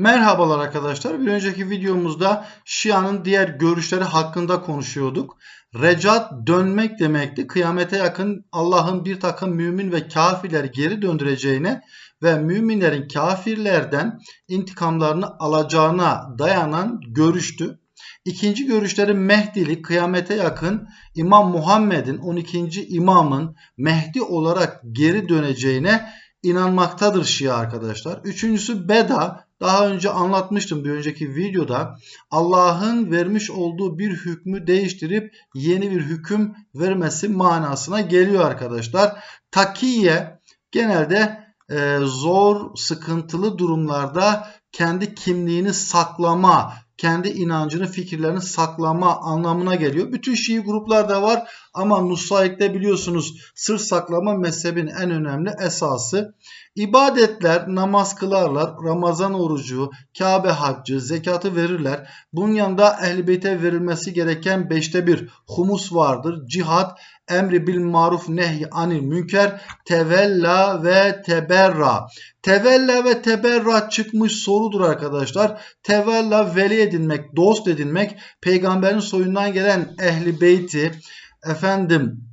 Merhabalar arkadaşlar. Bir önceki videomuzda Şia'nın diğer görüşleri hakkında konuşuyorduk. Recat dönmek demekti. Kıyamete yakın Allah'ın bir takım mümin ve kafirleri geri döndüreceğine ve müminlerin kafirlerden intikamlarını alacağına dayanan görüştü. İkinci görüşleri Mehdilik kıyamete yakın İmam Muhammed'in 12. imamın Mehdi olarak geri döneceğine inanmaktadır Şia arkadaşlar. Üçüncüsü Beda daha önce anlatmıştım bir önceki videoda. Allah'ın vermiş olduğu bir hükmü değiştirip yeni bir hüküm vermesi manasına geliyor arkadaşlar. Takiye genelde e, zor, sıkıntılı durumlarda kendi kimliğini saklama, kendi inancını, fikirlerini saklama anlamına geliyor. Bütün Şii gruplarda var ama Nusayk'te biliyorsunuz sır saklama mezhebin en önemli esası. İbadetler, namaz kılarlar, Ramazan orucu, Kabe haccı, zekatı verirler. Bunun yanında ehl beyte verilmesi gereken beşte bir humus vardır. Cihat, emri bil maruf nehy anil münker, tevella ve teberra. Tevella ve teberra çıkmış sorudur arkadaşlar. Tevella veli edinmek, dost edinmek, peygamberin soyundan gelen ehli beyti, efendim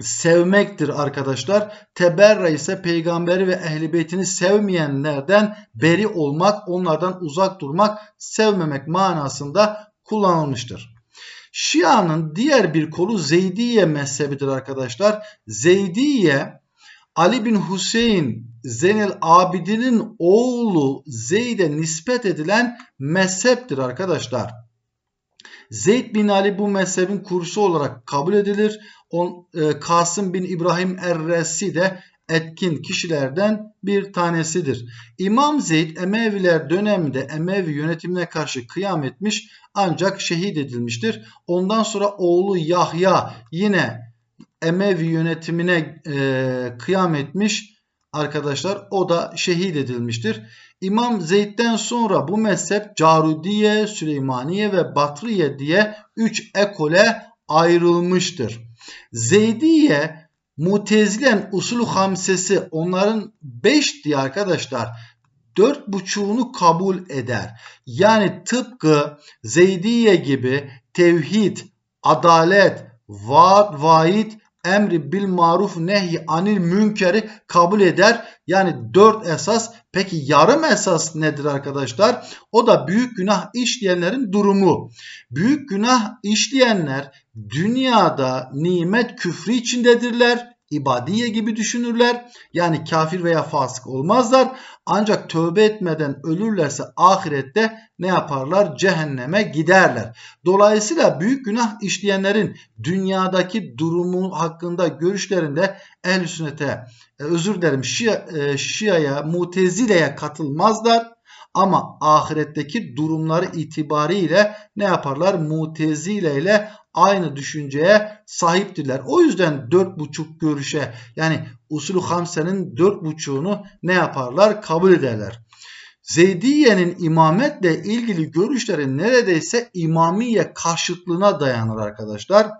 sevmektir arkadaşlar. Teberra ise peygamberi ve ehli beytini sevmeyenlerden beri olmak, onlardan uzak durmak, sevmemek manasında kullanılmıştır. Şia'nın diğer bir kolu Zeydiye mezhebidir arkadaşlar. Zeydiye Ali bin Hüseyin Zenel Abidin'in oğlu Zeyd'e nispet edilen mezheptir arkadaşlar. Zeyd bin Ali bu mezhebin kurucusu olarak kabul edilir. On, e, Kasım bin İbrahim Erresi de etkin kişilerden bir tanesidir. İmam Zeyd Emeviler döneminde Emevi yönetimine karşı kıyam etmiş ancak şehit edilmiştir. Ondan sonra oğlu Yahya yine Emevi yönetimine e, kıyam etmiş arkadaşlar o da şehit edilmiştir. İmam Zeyd'den sonra bu mezhep Carudiye, Süleymaniye ve Batriye diye 3 ekole ayrılmıştır. Zeydiye, Mutezilen usulü hamsesi onların 5 diye arkadaşlar dört buçuğunu kabul eder. Yani tıpkı Zeydiye gibi tevhid, adalet, vaat, vaid emri bil maruf nehy anil münkeri kabul eder. Yani dört esas. Peki yarım esas nedir arkadaşlar? O da büyük günah işleyenlerin durumu. Büyük günah işleyenler dünyada nimet küfrü içindedirler ibadiye gibi düşünürler. Yani kafir veya fasık olmazlar. Ancak tövbe etmeden ölürlerse ahirette ne yaparlar? Cehenneme giderler. Dolayısıyla büyük günah işleyenlerin dünyadaki durumu hakkında görüşlerinde ehl sünnete e, özür dilerim Şia, e, Şia'ya, Mutezile'ye katılmazlar. Ama ahiretteki durumları itibariyle ne yaparlar? Mutezile ile aynı düşünceye sahiptirler. O yüzden dört buçuk görüşe yani usulü hamsenin dört buçuğunu ne yaparlar? Kabul ederler. Zeydiye'nin imametle ilgili görüşleri neredeyse imamiye karşıtlığına dayanır arkadaşlar.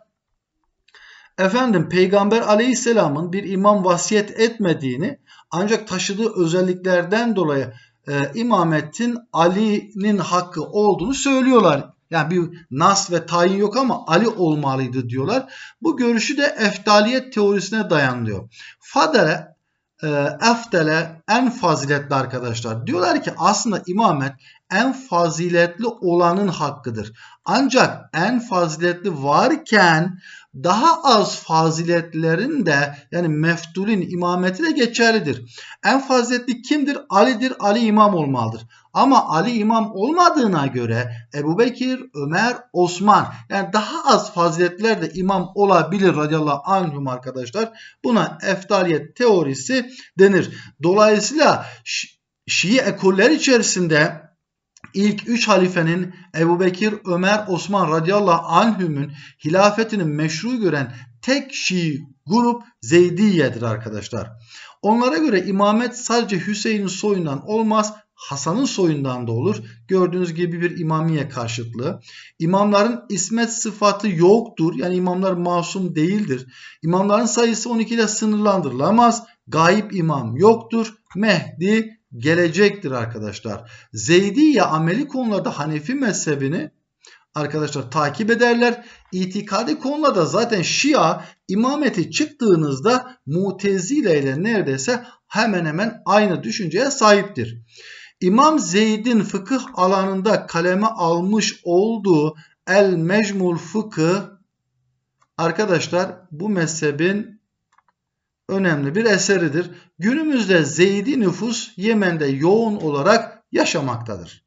Efendim Peygamber aleyhisselamın bir imam vasiyet etmediğini ancak taşıdığı özelliklerden dolayı e, imametin Ali'nin hakkı olduğunu söylüyorlar. Yani bir nas ve tayin yok ama Ali olmalıydı diyorlar. Bu görüşü de eftaliyet teorisine dayanıyor. Fadele e, eftele en faziletli arkadaşlar. Diyorlar ki aslında imamet en faziletli olanın hakkıdır. Ancak en faziletli varken daha az faziletlerin de yani meftulün imameti de geçerlidir. En faziletli kimdir? Ali'dir. Ali imam olmalıdır. Ama Ali imam olmadığına göre Ebu Bekir, Ömer, Osman yani daha az faziletler de imam olabilir radıyallahu anhum arkadaşlar. Buna eftaliyet teorisi denir. Dolayısıyla Şii ekoller içerisinde İlk üç halifenin Ebu Bekir, Ömer, Osman radıyallahu anhümün hilafetini meşru gören tek Şii grup Zeydiye'dir arkadaşlar. Onlara göre imamet sadece Hüseyin'in soyundan olmaz, Hasan'ın soyundan da olur. Gördüğünüz gibi bir imamiye karşıtlığı. İmamların ismet sıfatı yoktur. Yani imamlar masum değildir. İmamların sayısı 12 ile sınırlandırılamaz. Gayip imam yoktur. Mehdi gelecektir arkadaşlar. Zeydiye ameli konularda Hanefi mezhebini arkadaşlar takip ederler. İtikadi konularda zaten Şia imameti çıktığınızda Mutezile ile neredeyse hemen hemen aynı düşünceye sahiptir. İmam Zeyd'in fıkıh alanında kaleme almış olduğu El Mecmul Fıkıh arkadaşlar bu mezhebin önemli bir eseridir. Günümüzde Zeydi nüfus Yemen'de yoğun olarak yaşamaktadır.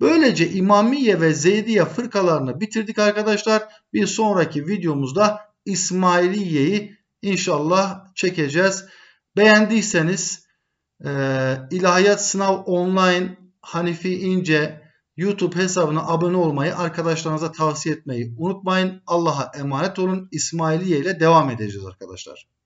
Böylece İmamiye ve Zeydiye fırkalarını bitirdik arkadaşlar. Bir sonraki videomuzda İsmailiye'yi inşallah çekeceğiz. Beğendiyseniz e, İlahiyat Sınav Online Hanifi İnce YouTube hesabına abone olmayı, arkadaşlarınıza tavsiye etmeyi unutmayın. Allah'a emanet olun. İsmailiye ile devam edeceğiz arkadaşlar.